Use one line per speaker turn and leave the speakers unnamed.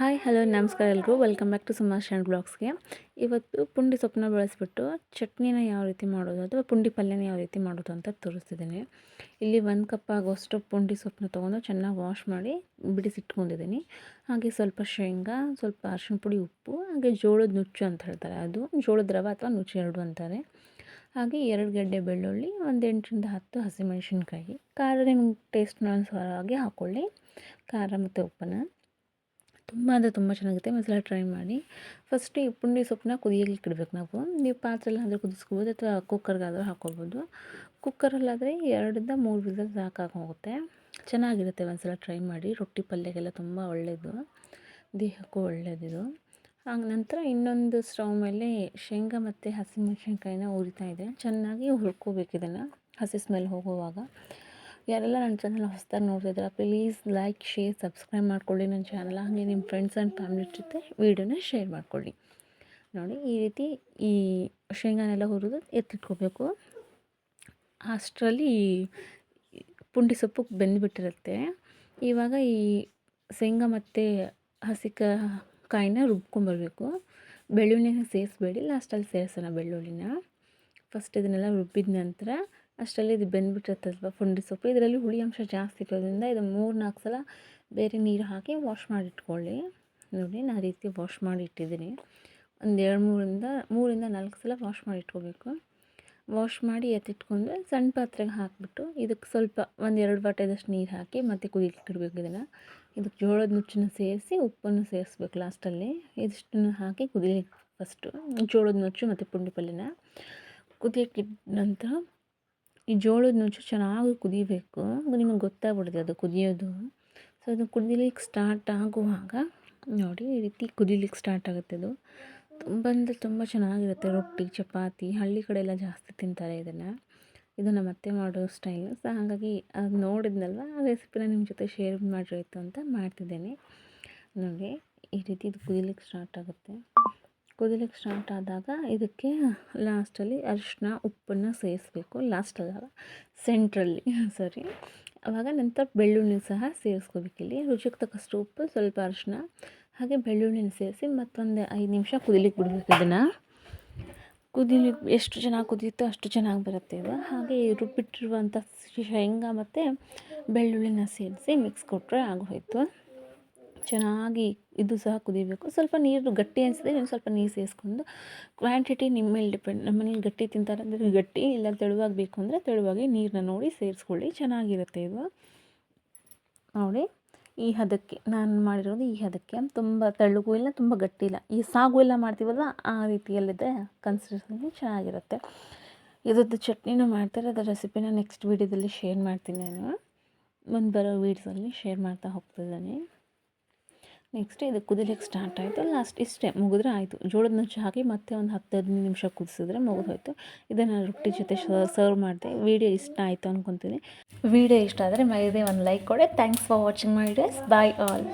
Hi, hello, ನಮಸ್ಕಾರ ಎಲ್ಲರೂ welcome back to ಸುಮಾರ್ ಶ್ಯಾಂಡ್ ಬ್ಲಾಗ್ಸ್ಗೆ ಇವತ್ತು ಪುಂಡಿ ಸೊಪ್ಪನ್ನ ಬಳಸಿಬಿಟ್ಟು ಚಟ್ನಿನ ಯಾವ ರೀತಿ ಮಾಡೋದು ಅಥವಾ ಪುಂಡಿ ಪಲ್ಯನ ಯಾವ ರೀತಿ ಮಾಡೋದು ಅಂತ ತೋರಿಸ್ತಿದ್ದೀನಿ. ಇಲ್ಲಿ ಒಂದು ಕಪ್ ಆಗೋಷ್ಟು ಪುಂಡಿ ಸೊಪ್ಪನ್ನ ತೊಗೊಂಡು ಚೆನ್ನಾಗಿ ವಾಶ್ ಮಾಡಿ ಬಿಡಿಸಿಟ್ಕೊಂಡಿದ್ದೀನಿ. ಹಾಗೆ ಸ್ವಲ್ಪ ಶೇಂಗಾ, ಸ್ವಲ್ಪ ಅರಿಶಿಣ ಪುಡಿ, ಉಪ್ಪು, ಹಾಗೆ ಜೋಳದ ನುಚ್ಚು ಅಂತ ಹೇಳ್ತಾರೆ. ಅದು ಜೋಳದ ರವ ಅಥವಾ ನುಚ್ಚು ಎರಡು ಅಂತಾರೆ. ಹಾಗೆ ಎರಡು ಗಡ್ಡೆ ಬೆಳ್ಳುಳ್ಳಿ, ಒಂದು ಎಂಟರಿಂದ ಹತ್ತು ಹಸಿಮೆಣಸಿನ್ಕಾಯಿ. ಖಾರ ನಿಮ್ಗೆ ಟೇಸ್ಟ್ ಅನುಸಾರ ಹಾಗೆ ಹಾಕ್ಕೊಳ್ಳಿ ಖಾರ ಮತ್ತು ಉಪ್ಪನ್ನು. ತುಂಬ ಅಂದರೆ ತುಂಬ ಚೆನ್ನಾಗಿರುತ್ತೆ ಒಂದ್ಸಲ ಟ್ರೈ ಮಾಡಿ. ಫಸ್ಟ್ ಈ ಪುಂಡಿ ಸೊಪ್ಪನ್ನ ಕುದಿಯಲಿಕ್ಕೆ ಇಡಬೇಕು ನಾವು. ನೀವು ಪಾತ್ರೆಲ್ಲಾದರೂ ಕುದಿಸ್ಕೋಬೋದು ಅಥವಾ ಕುಕ್ಕರ್ಗಾದರೂ ಹಾಕ್ಕೊಳ್ಬೋದು ಕುಕ್ಕರಲ್ಲಾದರೆ ಎರಡರಿಂದ ಮೂರು ವಿಸಲ್ ಸಾಕಾಗೋಗುತ್ತೆ ಚೆನ್ನಾಗಿರುತ್ತೆ ಒಂದ್ಸಲ ಟ್ರೈ ಮಾಡಿ. ರೊಟ್ಟಿ ಪಲ್ಯಗೆಲ್ಲ ತುಂಬ ಒಳ್ಳೆಯದು ದೇಹಕ್ಕೂ ಒಳ್ಳೆಯದಿದು ಆಗ ನಂತರ ಇನ್ನೊಂದು ಸ್ಟವ್ ಮೇಲೆ ಶೇಂಗಾ ಮತ್ತು ಹಸಿಮೆಣಸಿನ್ಕಾಯಿನ ಹುರಿತಾ ಇದೆ. ಚೆನ್ನಾಗಿ ಹುರ್ಕೋಬೇಕು ಇದನ್ನು. ಹಸಿ ಸ್ಮೆಲ್ ಹೋಗುವಾಗ. ಯಾರೆಲ್ಲ ನನ್ನ ಚಾನಲ್ ಹೊಸ್ದಾಗಿ ನೋಡ್ತಿದ್ದೀರಾ ಪ್ಲೀಸ್ ಲೈಕ್ ಶೇರ್ ಸಬ್ಸ್ಕ್ರೈಬ್ ಮಾಡ್ಕೊಳ್ಳಿ ನನ್ನ ಚಾನಲ್ ಹಾಗೆ ನಿಮ್ಮ ಫ್ರೆಂಡ್ಸ್ ಆ್ಯಂಡ್ ಫ್ಯಾಮಿಲಿ ಜೊತೆ ವೀಡಿಯೋನ ಶೇರ್ ಮಾಡ್ಕೊಳ್ಳಿ. ನೋಡಿ, ಈ ರೀತಿ ಈ ಶೇಂಗಾನೆಲ್ಲ ಹುರಿದು ಎತ್ತಿಟ್ಕೋಬೇಕು. ಅಷ್ಟರಲ್ಲಿ ಪುಂಡಿ ಸೊಪ್ಪು ಬೆಂದುಬಿಟ್ಟಿರುತ್ತೆ. ಇವಾಗ ಈ ಶೇಂಗಾ ಮತ್ತು ಹಸಿ ಕಾಯಿನ ರುಬ್ಕೊಂಬರ್ಬೇಕು. ಬೆಳ್ಳುಳ್ಳಿನ ಸೇರಿಸ್ಬೇಡಿ ಲಾಸ್ಟಲ್ಲಿ ಸೇರಿಸೋಣ ಬೆಳ್ಳುಳ್ಳಿನ. ಫಸ್ಟ್ ಇದನ್ನೆಲ್ಲ ರುಬ್ಬಿದ ನಂತರ ಅಷ್ಟರಲ್ಲಿ ಇದು ಬೆಂದ್ಬಿಟ್ಟಿರುತ್ತಲ್ವ ಪುಂಡಿ ಸೊಪ್ಪು. ಇದರಲ್ಲಿ ಹುಳಿ ಅಂಶ ಜಾಸ್ತಿ ಇರೋದ್ರಿಂದ ಇದು ಮೂರು ನಾಲ್ಕು ಸಲ ಬೇರೆ ನೀರು ಹಾಕಿ ವಾಶ್ ಮಾಡಿಟ್ಕೊಳ್ಳಿ. ನೋಡಿ, ನಾನು ರೀತಿ ವಾಶ್ ಮಾಡಿ ಇಟ್ಟಿದ್ದೀನಿ ಒಂದು ಎರಡು ಮೂರಿಂದ ಮೂರಿಂದ ನಾಲ್ಕು ಸಲ ವಾಶ್ ಮಾಡಿ ಇಟ್ಕೋಬೇಕು ವಾಶ್ ಮಾಡಿ ಎತ್ತಿಟ್ಕೊಂಡು ಸಣ್ಣ ಪಾತ್ರೆಗೆ ಹಾಕಿಬಿಟ್ಟು ಇದಕ್ಕೆ ಸ್ವಲ್ಪ ಒಂದು ಎರಡು ಬಾಟೆದಷ್ಟು ನೀರು ಹಾಕಿ ಮತ್ತೆ ಕುದಿಲಿಕ್ಕೆ ಇಡಬೇಕು ಇದನ್ನು. ಇದಕ್ಕೆ ಜೋಳದ ನುಚ್ಚನ್ನು ಸೇರಿಸಿ ಉಪ್ಪನ್ನು ಸೇರಿಸ್ಬೇಕು ಲಾಸ್ಟಲ್ಲಿ. ಇದಿಷ್ಟನ್ನು ಹಾಕಿ ಕುದಿಲಿಕ್ಕೆ ಫಸ್ಟು ಜೋಳದ ನುಚ್ಚು ಮತ್ತು ಪುಂಡಿ ಪಲ್ಯನ. ಕುದಿಯಕ್ಕೆ ನಂತರ ಈ ಜೋಳದ ನುಚ್ಚು ಚೆನ್ನಾಗಿ ಕುದಿಬೇಕು. ನಿಮಗೆ ಗೊತ್ತಾಗ್ಬಿಡುತ್ತೆ ಅದು ಕುದಿಯೋದು. ಸೊ ಅದು ಕುದಿಲಿಕ್ಕೆ ಸ್ಟಾರ್ಟ್ ಆಗುವಾಗ ನೋಡಿ, ಈ ರೀತಿ ಕುದಿಲಿಕ್ಕೆ ಸ್ಟಾರ್ಟ್ ಆಗುತ್ತೆ ಅದು. ತುಂಬ ಅಂದರೆ ತುಂಬ ಚೆನ್ನಾಗಿರುತ್ತೆ ರೊಟ್ಟಿ, ಚಪಾತಿ, ಹಳ್ಳಿ ಕಡೆ ಎಲ್ಲ ಜಾಸ್ತಿ ತಿಂತಾರೆ ಇದನ್ನು. ಇದು ನಮ್ಮ ಅತ್ತೆ ಮಾಡೋ ಸ್ಟೈಲ್ ಸೊ ಹಾಗಾಗಿ ಅದು ನೋಡಿದ್ನಲ್ವ? ಆ ರೆಸಿಪಿನ ನಿಮ್ಮ ಜೊತೆ ಶೇರ್ ಮಾಡಿರೋಯ್ತು ಅಂತ ಮಾಡ್ತಿದ್ದೇನೆ. ನೋಡಿ, ಈ ರೀತಿ ಇದು ಕುದಿಲಿಕ್ಕೆ ಸ್ಟಾರ್ಟ್ ಆಗುತ್ತೆ. ಕುದಿಲಿಕ್ಕೆ ಸ್ಟಾರ್ಟ್ ಆದಾಗ ಇದಕ್ಕೆ ಲಾಸ್ಟಲ್ಲಿ ಅರಿಶಿನ ಉಪ್ಪನ್ನು ಸೇರಿಸ್ಬೇಕು. ಲಾಸ್ಟಲ್ಲ ಸೆಂಟ್ರಲ್ಲಿ ಸರಿ ಆವಾಗ ನಂತರ ಬೆಳ್ಳುಳ್ಳಿ ಸಹ ಸೇರಿಸ್ಕೋಬೇಕಿಲ್ಲಿ ರುಚಿಗೆ ತಕ್ಕಷ್ಟು ಉಪ್ಪು, ಸ್ವಲ್ಪ ಅರಿಶಿನ ಹಾಗೆ ಬೆಳ್ಳುಳ್ಳಿನ ಸೇರಿಸಿ ಮತ್ತೊಂದು ಐದು ನಿಮಿಷ ಕುದಿಲಿಕ್ಕೆ ಬಿಡಬೇಕು ಇದನ್ನು. ಕುದಿಲಿ, ಎಷ್ಟು ಚೆನ್ನಾಗಿ ಕುದಿಯುತ್ತೋ ಅಷ್ಟು ಚೆನ್ನಾಗಿ ಬರುತ್ತೆ ಇದು. ಹಾಗೆ ರುಬ್ಬಿಟ್ಟಿರುವಂಥ ಶೇಂಗಾ ಮತ್ತು ಬೆಳ್ಳುಳ್ಳಿನ ಸೇರಿಸಿ ಮಿಕ್ಸ್ ಕೊಟ್ಟರೆ ಆಗೋಯ್ತು. ಚೆನ್ನಾಗಿ ಇದು ಸಹ ಕುದಿಬೇಕು. ಸ್ವಲ್ಪ ನೀರು ಗಟ್ಟಿ ಅನಿಸಿದ್ರೆ ನೀವು ಸ್ವಲ್ಪ ನೀರು ಸೇರಿಸ್ಕೊಂಡು ಕ್ವಾಂಟಿಟಿ ನಿಮ್ಮ ಮೇಲೆ ಡಿಪೆಂಡ್ ನಮ್ಮ ಮನೇಲಿ ಗಟ್ಟಿ ತಿಂತಾರೆ ಅಂದರೆ ಗಟ್ಟಿ ಇಲ್ಲ, ತೆಳುವಾಗಿ ಬೇಕು ಅಂದರೆ ತೆಳುವಾಗಿ ನೀರನ್ನ ನೋಡಿ ಸೇರಿಸ್ಕೊಳ್ಳಿ, ಚೆನ್ನಾಗಿರುತ್ತೆ ಇದು. ನೋಡಿ, ಈ ಹದಕ್ಕೆ ನಾನು ಮಾಡಿರೋದು ಈ ಹದಕ್ಕೆ. ತುಂಬ ತೆಳ್ಳಗೂ ಇಲ್ಲ, ತುಂಬ ಗಟ್ಟಿ ಇಲ್ಲ. ಈ ಸಾಗು ಎಲ್ಲ ಮಾಡ್ತೀವಲ್ಲ ಆ ರೀತಿಯಲ್ಲಿದೆ ಕನ್ಸಿಸ್ಟೆನ್ಸಿ ಚೆನ್ನಾಗಿರುತ್ತೆ. ಇದ್ರದ್ದು ಚಟ್ನಿನೂ ಮಾಡ್ತಾರೆ, ಅದರ ರೆಸಿಪಿನ ನೆಕ್ಸ್ಟ್ ವೀಡಿಯೋದಲ್ಲಿ ಶೇರ್ ಮಾಡ್ತೀನಿ ನಾನು. ಮುಂದೆ ಬರೋ ವೀಡಿಯೋಸಲ್ಲಿ ಶೇರ್ ಮಾಡ್ತಾ ಹೋಗ್ತಿದ್ದೀನಿ. ನೆಕ್ಸ್ಟ್ ಇದು ಕುದಿಲಿಕ್ಕೆ ಸ್ಟಾರ್ಟ್ ಆಯಿತು. ಲಾಸ್ಟ್ ಇಷ್ಟೇ ಮುಗಿದ್ರೆ ಆಯಿತು. ಜೋಳದ ನುಚ್ಚು ಹಾಕಿ ಮತ್ತೆ ಒಂದು ಹತ್ತು ಹದಿನೈದು ನಿಮಿಷ ಕುದಿಸಿದ್ರೆ ಮುಗಿದೋಯ್ತು. ಇದನ್ನು ರೊಟ್ಟಿ ಜೊತೆ ಸರ್ವ್ ಮಾಡಿದೆ. ವೀಡಿಯೋ ಇಷ್ಟ ಆಯಿತು ಅಂದ್ಕೊತೀನಿ ವೀಡಿಯೋ ಇಷ್ಟ ಆದರೆ ಮೈದೇ ಒಂದು ಲೈಕ್ ಕೊಡೆ. Thanks for watching my videos bye all